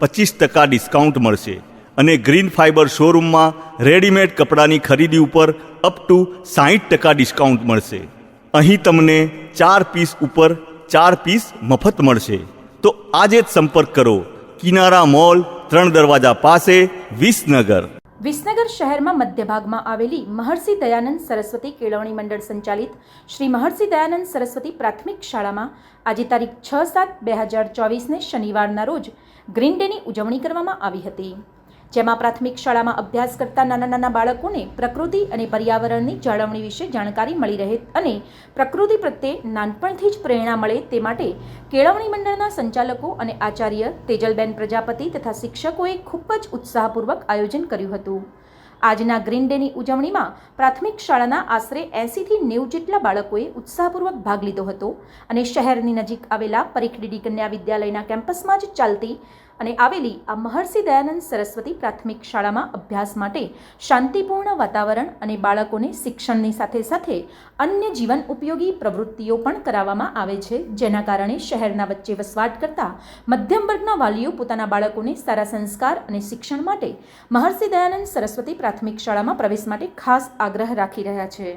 પચીસ ટકા ડિસ્કાઉન્ટ મળશે અને ગ્રીન ફાઇબર શોરૂમમાં રેડીમેડ કપડાની ખરીદી ઉપર અપ ટુ સાહીઠ ટકા ડિસ્કાઉન્ટ મળશે. અહીં તમને ચાર પીસ ઉપર ચાર પીસ મફત મળશે. તો આજે જ સંપર્ક કરો કિનારા મોલ ત્રણ દરવાજા પાસે વિસનગર. વિસનગર શહેરમાં મધ્ય ભાગમાં આવેલી મહર્ષિ દયાનંદ સરસ્વતી કેળવણી મંડળ સંચાલિત શ્રી મહર્ષિ દયાનંદ સરસ્વતી પ્રાથમિક શાળામાં આજે તારીખ છ સાત બે હજાર ચોવીસને શનિવારના રોજ ગ્રીન ડેની ઉજવણી કરવામાં આવી હતી. જેમાં પ્રાથમિક શાળામાં અભ્યાસ કરતા નાના નાના બાળકોને પ્રકૃતિ અને પર્યાવરણની જાળવણી વિશે જાણકારી મળી રહે અને પ્રકૃતિ પ્રત્યે નાનપણથી જ પ્રેરણા મળે તે માટે કેળવણી મંડળના સંચાલકો અને આચાર્ય તેજલબેન પ્રજાપતિ તથા શિક્ષકોએ ખૂબ જ ઉત્સાહપૂર્વક આયોજન કર્યું હતું. આજના ગ્રીન ડેની ઉજવણીમાં પ્રાથમિક શાળાના આશરે એંસીથી નેવું જેટલા બાળકોએ ઉત્સાહપૂર્વક ભાગ લીધો હતો અને શહેરની નજીક આવેલા પરીખડીડી કન્યા વિદ્યાલયના કેમ્પસમાં જ ચાલતી અને આવેલી આ મહર્ષિ દયાનંદ સરસ્વતી પ્રાથમિક શાળામાં અભ્યાસ માટે શાંતિપૂર્ણ વાતાવરણ અને બાળકોને શિક્ષણની સાથે સાથે અન્ય જીવન ઉપયોગી પ્રવૃત્તિઓ પણ કરાવવામાં આવે છે, જેના કારણે શહેરના વચ્ચે વસવાટ કરતા મધ્યમ વર્ગના વાલીઓ પોતાના બાળકોને સારા સંસ્કાર અને શિક્ષણ માટે મહર્ષિ દયાનંદ સરસ્વતી પ્રાથમિક શાળામાં પ્રવેશ માટે ખાસ આગ્રહ રાખી રહ્યા છે.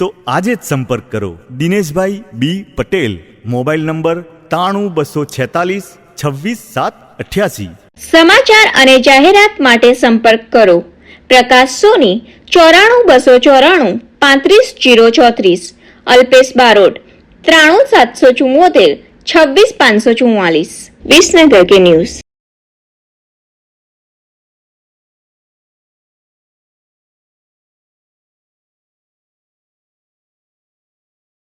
તો આજે જ સંપર્ક કરો. Dineshbhai B Patel, mobile number ત્રાણું બસો છેતાલીસ, છવ્વીસ સાત અઠ્યાસી. સમાચાર અને જાહેરાત માટે સંપર્ક કરો. પ્રકાશ સોની, ચોરાણું બસો ચોરાણું, પાંત્રીસ જીરો ચોત્રીસ. અલ્પેશ બારોટ, ત્રાણું સાતસો ચુમ્મોતેર છવ્વીસ પાંચસો ચુમ્માલીસ વિસનગર કે ન્યૂઝ.